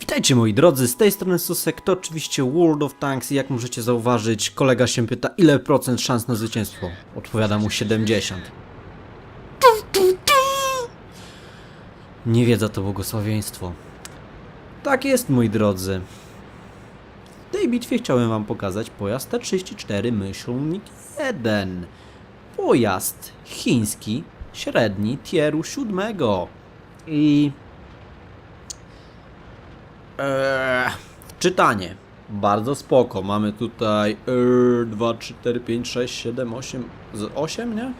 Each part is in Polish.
Witajcie moi drodzy, z tej strony Susek, to oczywiście World of Tanks i jak możecie zauważyć, kolega się pyta ile procent szans na zwycięstwo. Odpowiada mu 70. Nie wiedza to błogosławieństwo. Tak jest moi drodzy. W tej bitwie chciałem wam pokazać pojazd T-34 Myślnik 1. Pojazd chiński, średni, tieru 7. I Eee, czytanie. Bardzo spoko. Mamy tutaj eee, 2, 3, 4, 5, 6, 7, 8. Z 8, nie?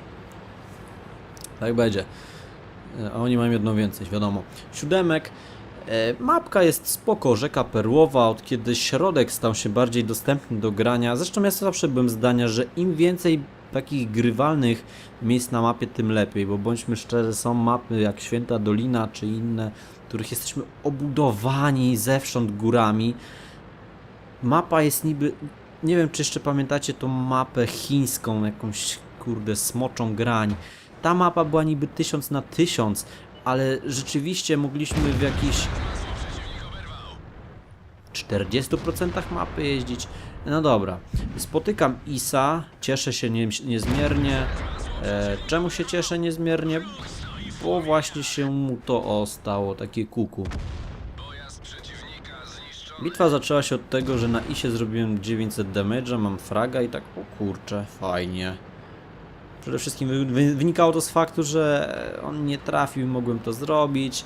Tak będzie. E, A oni mają jedno więcej, wiadomo. Siódemek. E, mapka jest spoko, rzeka perłowa, od kiedy środek stał się bardziej dostępny do grania. Zresztą ja zawsze byłem zdania, że im więcej takich grywalnych miejsc na mapie, tym lepiej, bo bądźmy szczerzy, są mapy jak Święta Dolina czy inne, których jesteśmy obudowani zewsząd górami. Mapa jest niby, nie wiem czy jeszcze pamiętacie tą mapę chińską, jakąś kurde smoczą grań. Ta mapa była niby 1000 na 1000, ale rzeczywiście mogliśmy w jakichś 40% mapy jeździć. No dobra, spotykam Isa, cieszę się nie, niezmiernie. E, czemu się cieszę niezmiernie? Bo właśnie się mu to o stało, takie kuku. Bitwa zaczęła się od tego, że na Isie zrobiłem 900 damage'a, mam fraga i tak, o kurczę, fajnie. Przede wszystkim wy- wy- wynikało to z faktu, że on nie trafił mogłem to zrobić.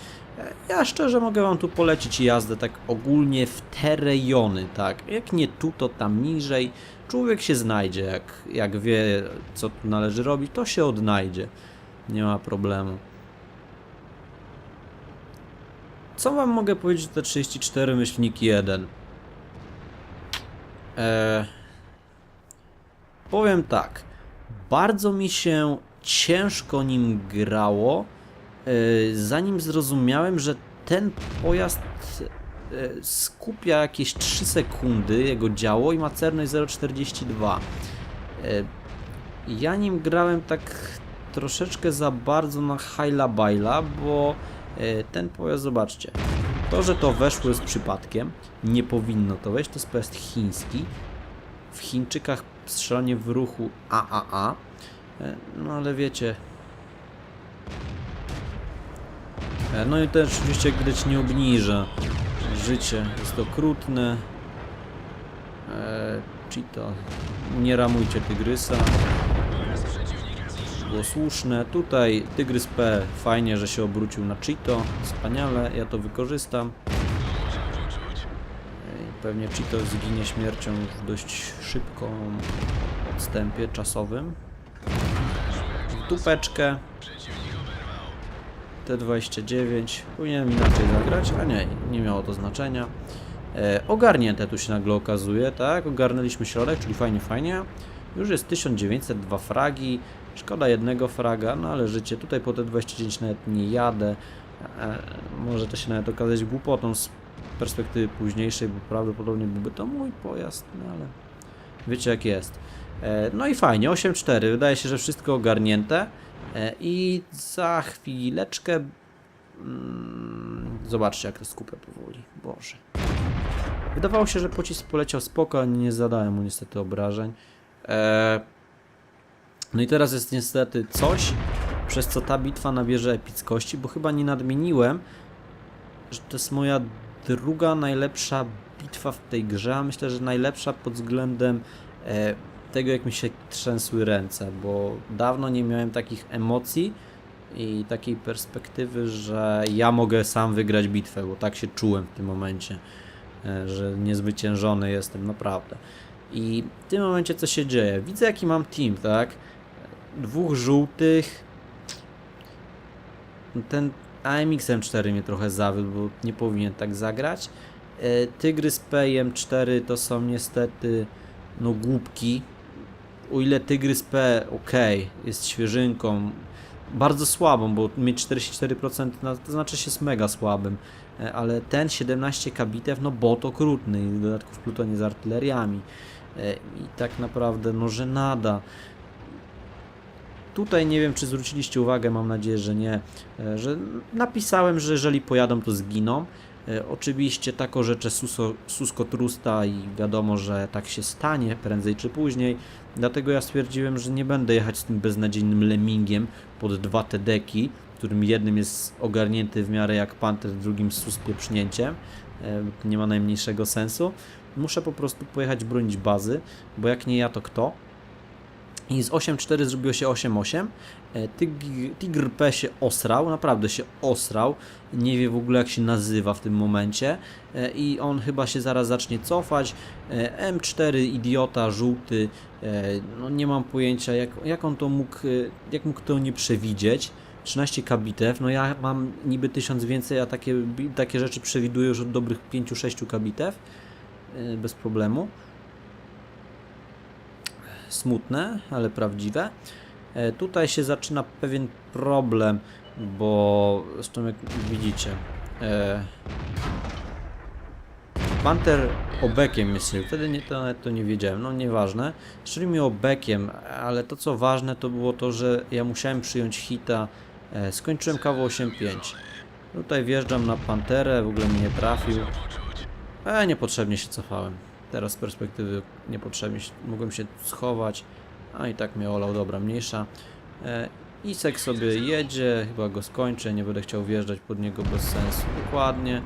Ja szczerze mogę wam tu polecić jazdę tak ogólnie w te rejony, tak? Jak nie tu, to tam niżej. Człowiek się znajdzie, jak, jak wie, co tu należy robić, to się odnajdzie. Nie ma problemu. Co wam mogę powiedzieć te 34 myślniki 1? Eee, powiem tak. Bardzo mi się ciężko nim grało, e, zanim zrozumiałem, że ten pojazd e, skupia jakieś 3 sekundy, jego działo i ma cerność 0,42. E, Ja nim grałem tak troszeczkę za bardzo na hajla bajla, bo e, ten pojazd, zobaczcie, to, że to weszło jest przypadkiem, nie powinno to wejść, to jest pojazd chiński. W Chińczykach strzelanie w ruchu AAA, e, no ale wiecie. E, No i też oczywiście grać nie obniża. Życie jest okrutne. E, Cheeto, nie ramujcie tygrysa. Było słuszne. Tutaj tygrys P fajnie, że się obrócił na Cheeto. Wspaniale, ja to wykorzystam. I Pewnie Cheeto zginie śmiercią w dość szybką odstępie czasowym. W dupeczkę. T29. Powinienem inaczej zagrać, a nie, nie miało to znaczenia. E, ogarnięte tu się nagle okazuje, tak? Ogarnęliśmy środek, czyli fajnie, fajnie. Już jest 1902 fragi. Szkoda jednego fraga, no ale życie. Tutaj po T29 nawet nie jadę. E, może to się nawet okazać głupotą z perspektywy późniejszej, bo prawdopodobnie byłby to mój pojazd, no ale wiecie jak jest. E, no i fajnie, 8.4, wydaje się, że wszystko ogarnięte. E, I za chwileczkę. Mm, zobaczcie, jak to skupia powoli. Boże. Wydawało się, że pocisk poleciał spoko, nie zadałem mu niestety obrażeń. E, no i teraz jest niestety coś, przez co ta bitwa nabierze epickości, bo chyba nie nadmieniłem, że to jest moja druga najlepsza bitwa w tej grze, a myślę, że najlepsza pod względem e, tego, jak mi się trzęsły ręce, bo dawno nie miałem takich emocji i takiej perspektywy, że ja mogę sam wygrać bitwę, bo tak się czułem w tym momencie, e, że niezwyciężony jestem, naprawdę. I w tym momencie co się dzieje? Widzę jaki mam team, tak? Dwóch żółtych. Ten AMX M4 mnie trochę zawiódł, bo nie powinien tak zagrać. E, Tygrys P i M4 to są niestety no głupki. O ile Tygrys P ok, jest świeżynką, bardzo słabą, bo mieć 44% na, to znaczy się jest mega słabym, E, ale ten 17k bitew, no bot okrutny i w dodatku w plutonie z artyleriami. E, I tak naprawdę, no żenada. Tutaj nie wiem, czy zwróciliście uwagę, mam nadzieję, że nie, e, że napisałem, że jeżeli pojadą, to zginą. E, Oczywiście tako rzecze suso, susko trusta i wiadomo, że tak się stanie prędzej czy później. Dlatego ja stwierdziłem, że nie będę jechać z tym beznadziejnym lemmingiem pod dwa te deki, którym jednym jest ogarnięty w miarę jak panter, drugim sus pieprznięciem. E, nie ma najmniejszego sensu. Muszę po prostu pojechać bronić bazy, bo jak nie ja, to kto? I z 8.4 zrobiło się 8.8. E, Tigr P się osrał, naprawdę się osrał. Nie wie w ogóle jak się nazywa w tym momencie. E, I on chyba się zaraz zacznie cofać. E, M4 idiota, żółty. No nie mam pojęcia jak, jak on to mógł, jak mógł to nie przewidzieć. 13k bitew, no ja mam niby 1000 więcej, a takie, takie rzeczy przewiduję już od dobrych 5-6k bitew. e, Bez problemu smutne, ale prawdziwe. E, Tutaj się zaczyna pewien problem, bo zresztą jak widzicie, e, Panther obekiem jest wtedy nie, to, to nie wiedziałem, no nieważne. Strzelił mi obekiem, ale to co ważne to było to, że ja musiałem przyjąć hita, e, skończyłem kawał 8.5. Tutaj wjeżdżam na Panterę, w ogóle mnie nie trafił. E, niepotrzebnie się cofałem. Teraz z perspektywy niepotrzebnie mogłem się schować. A i tak mnie olał, dobra, mniejsza. E, Isek sobie jedzie, chyba go skończę, nie będę chciał wjeżdżać pod niego bez sensu. Dokładnie.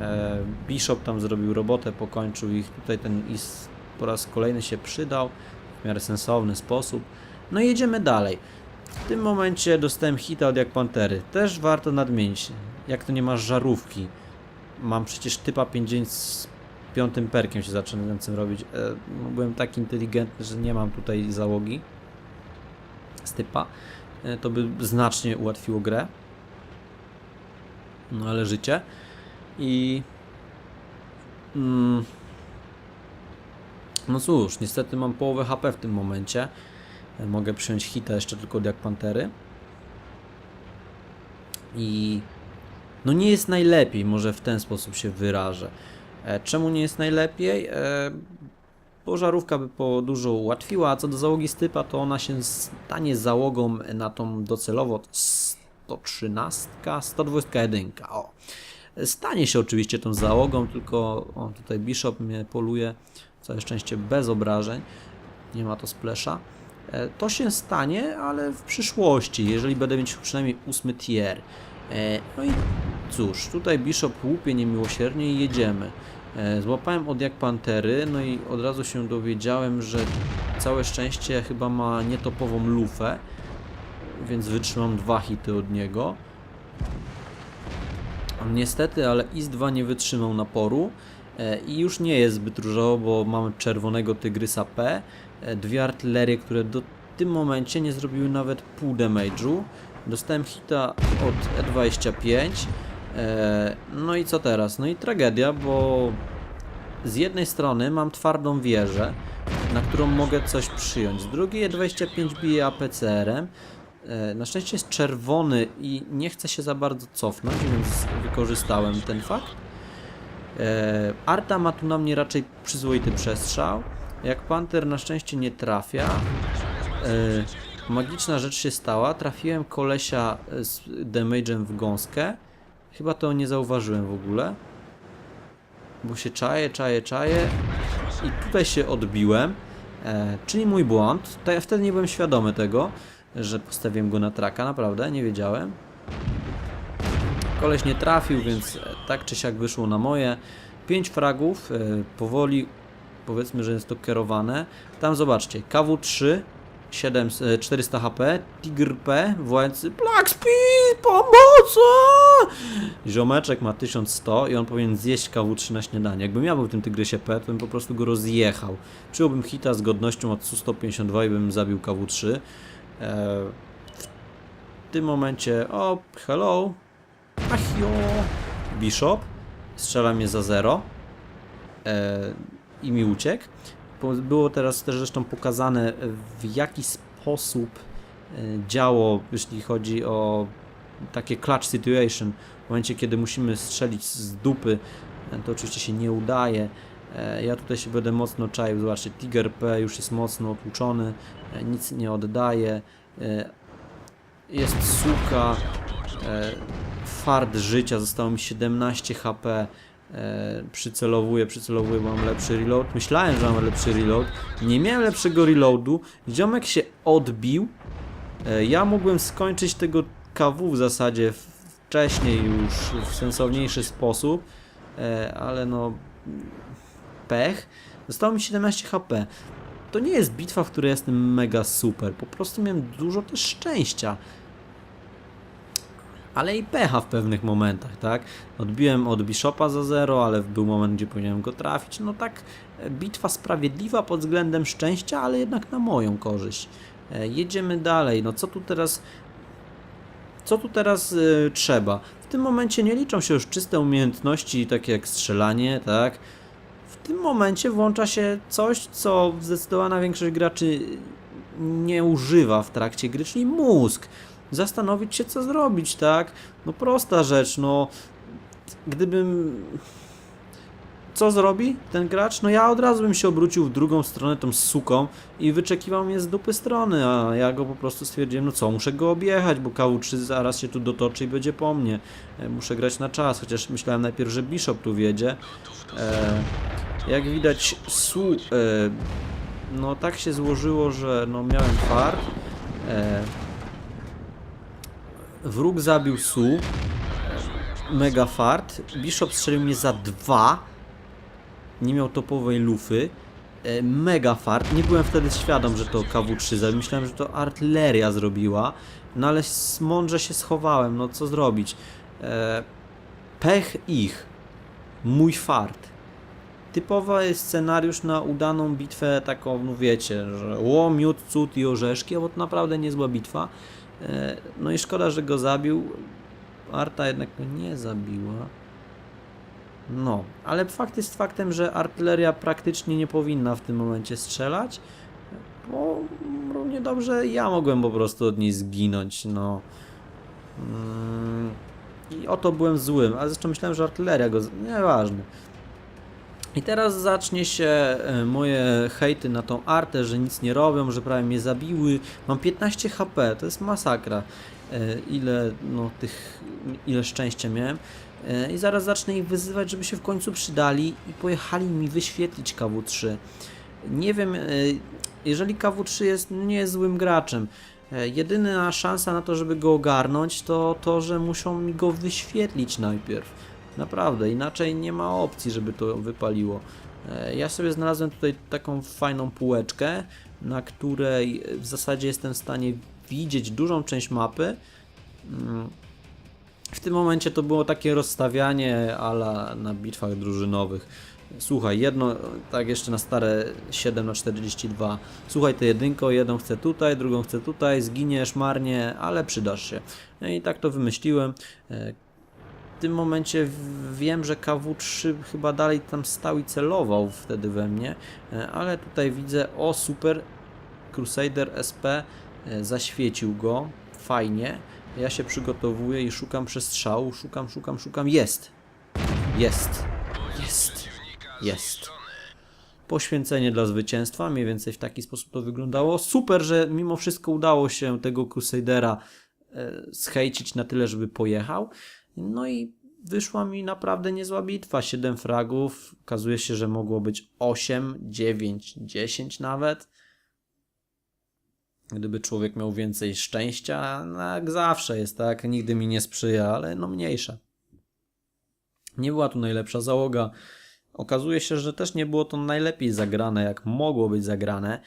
E, Bishop tam zrobił robotę, pokończył ich. Tutaj ten Is po raz kolejny się przydał w miarę sensowny sposób. No i jedziemy dalej. W tym momencie dostałem hita od jak Pantery. Też warto nadmienić, jak to nie masz żarówki. Mam przecież typa 50 z piątym perkiem się zaczynającym robić. E, no, byłem tak inteligentny, że nie mam tutaj załogi z typa. E, to by znacznie ułatwiło grę. No ale życie. I. Mm, no cóż, niestety mam połowę HP w tym momencie. E, Mogę przyjąć hita jeszcze tylko od jak pantery. I. No nie jest najlepiej, może w ten sposób się wyrażę. E, Czemu nie jest najlepiej? E, Bo żarówka by po dużo ułatwiła, a co do załogi stypa, to ona się stanie załogą na tą docelowo 113, 121. O. Stanie się oczywiście tą załogą, tylko o, tutaj Bishop mnie poluje, całe szczęście bez obrażeń, nie ma to splesza. E, To się stanie, ale w przyszłości, jeżeli będę mieć przynajmniej ósmy tier. E, No i cóż, tutaj Bishop łupie niemiłosiernie i jedziemy. E, Złapałem od jak pantery, no i od razu się dowiedziałem, że całe szczęście chyba ma nietopową lufę, więc wytrzymam dwa hity od niego. Niestety, ale IS-2 nie wytrzymał naporu e, i już nie jest zbyt różowo, bo mamy czerwonego Tygrysa P, e, dwie artylerie, które do tym momencie nie zrobiły nawet pół damage'u. Dostałem hita od E25. e, No i co teraz? No i tragedia, bo z jednej strony mam twardą wieżę, na którą mogę coś przyjąć. Z drugiej E25 bije APCR-em. E, Na szczęście jest czerwony i nie chce się za bardzo cofnąć, więc wykorzystałem ten fakt. E, Arta ma tu na mnie raczej przyzwoity przestrzał. Jak Panther na szczęście nie trafia. E, Magiczna rzecz się stała. Trafiłem kolesia z damage'em w gąskę. Chyba to nie zauważyłem w ogóle. Bo się czaję, czaję, czaję. I tutaj się odbiłem. E, czyli mój błąd. Ja wtedy nie byłem świadomy tego, że postawiłem go na traka. Naprawdę, nie wiedziałem. Koleś nie trafił, więc e, tak czy siak wyszło na moje. 5 fragów, e, powoli powiedzmy, że jest to kierowane. Tam zobaczcie, KW3 7, e, 400 HP, Tigr P, wołający Black Speed, pomocy! Ziomeczek ma 1100 i on powinien zjeść KW3 na śniadanie. Jakbym ja był w tym Tygrysie P, to bym po prostu go rozjechał. Przyjąłbym hita z godnością od Su-152 i bym zabił KW3. E, w tym momencie, o, hello, achio, Bishop, strzela mnie za zero e, i mi uciekł. Było teraz też zresztą pokazane, w jaki sposób e, działo, jeśli chodzi o takie clutch situation. W momencie, kiedy musimy strzelić z dupy, e, to oczywiście się nie udaje. E, Ja tutaj się będę mocno czaił. Zobaczcie, Tiger P już jest mocno otłuczony, nic nie oddaje. Jest suka. fart życia, zostało mi 17 HP. E, przycelowuję, przycelowuję, mam lepszy reload. Myślałem, że mam lepszy reload. Nie miałem lepszego reloadu. Ziomek się odbił. E, ja mogłem skończyć tego KW w zasadzie wcześniej już w sensowniejszy sposób. E, ale no... Pech. Zostało mi 17 HP. To nie jest bitwa, w której jestem mega super. Po prostu miałem dużo też szczęścia ale i pecha w pewnych momentach, tak? Odbiłem od Bishopa za zero, ale był moment, gdzie powinienem go trafić. No tak, e, bitwa sprawiedliwa pod względem szczęścia, ale jednak na moją korzyść. E, Jedziemy dalej. No co tu teraz... Co tu teraz y, trzeba? W tym momencie nie liczą się już czyste umiejętności, takie jak strzelanie, tak? W tym momencie włącza się coś, co zdecydowana większość graczy nie używa w trakcie gry, czyli mózg zastanowić się, co zrobić, tak? No prosta rzecz, no. Gdybym. Co zrobi ten gracz? No ja od razu bym się obrócił w drugą stronę tą suką i wyczekiwał mnie z dupy strony, a ja go po prostu stwierdziłem, no co, muszę go objechać, bo KU3 zaraz się tu dotoczy i będzie po mnie. E, Muszę grać na czas, chociaż myślałem najpierw, że Bishop tu wiedzie. E, jak widać, Su... E, no tak się złożyło, że no miałem fart. E, Wróg zabił Su. Mega fart. Bishop strzelił mnie za dwa. Nie miał topowej lufy. E, Mega fart. Nie byłem wtedy świadom, że to KW3 zabił. Myślałem, że to artyleria zrobiła. No ale mądrze się schowałem. No co zrobić? E, Pech ich. Mój fart. Typowy scenariusz na udaną bitwę taką, no wiecie, że ło, miód, cud i orzeszki, bo to naprawdę niezła bitwa. E, No i szkoda, że go zabił. Arta jednak go nie zabiła. No, ale fakt jest faktem, że artyleria praktycznie nie powinna w tym momencie strzelać, bo równie dobrze ja mogłem po prostu od niej zginąć, no. Mm, I o to byłem złym, a zresztą myślałem, że artyleria go... Nieważne. I teraz zacznie się e, moje hejty na tą artę, że nic nie robią, że prawie mnie zabiły. Mam 15 HP, to jest masakra. E, Ile, no, tych, ile szczęścia miałem. E, I zaraz zacznę ich wyzywać, żeby się w końcu przydali i pojechali mi wyświetlić KW3. Nie wiem, jeżeli KW3 jest niezłym graczem, jedyna szansa na to, żeby go ogarnąć, to to, że muszą mi go wyświetlić najpierw. Naprawdę, inaczej nie ma opcji, żeby to wypaliło. E, Ja sobie znalazłem tutaj taką fajną półeczkę, na której w zasadzie jestem w stanie widzieć dużą część mapy. Mm. W tym momencie to było takie rozstawianie ala na bitwach drużynowych. Słuchaj, jedno, tak jeszcze na stare 7 na 42. Słuchaj, ty jedynko, jedną chcę tutaj, drugą chcę tutaj, zginiesz marnie, ale przydasz się. No i tak to wymyśliłem. Tym momencie wiem, że KW3 chyba dalej tam stał i celował wtedy we mnie, e, ale tutaj widzę, o super, Crusader SP e, zaświecił go, fajnie. Ja się przygotowuję i szukam przestrzału, szukam, szukam, szukam, jest! Jest! Jest! Jest! Poświęcenie dla zwycięstwa, mniej więcej w taki sposób to wyglądało. Super, że mimo wszystko udało się tego Crusadera e, schejcić na tyle, żeby pojechał. No i wyszła mi naprawdę niezła bitwa. 7 fragów. Okazuje się, że mogło być 8, 9, 10 nawet. Gdyby człowiek miał więcej szczęścia, no jak zawsze jest tak, nigdy mi nie sprzyja, ale no mniejsza. Nie była tu najlepsza załoga. Okazuje się, że też nie było to najlepiej zagrane, jak mogło być zagrane,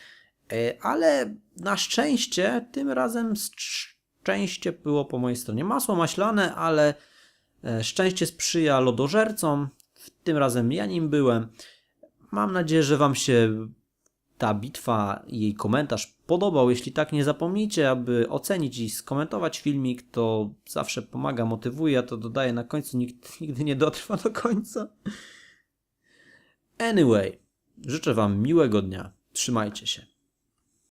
E, ale na szczęście tym razem szczęście było po mojej stronie. Masło maślane, ale szczęście sprzyja lodożercom. Tym razem ja nim byłem. Mam nadzieję, że Wam się ta bitwa i jej komentarz podobał. Jeśli tak, nie zapomnijcie, aby ocenić i skomentować filmik. To zawsze pomaga, motywuje. Ja to dodaję na końcu. Nikt nigdy nie dotrwa do końca. Anyway, życzę Wam miłego dnia. Trzymajcie się.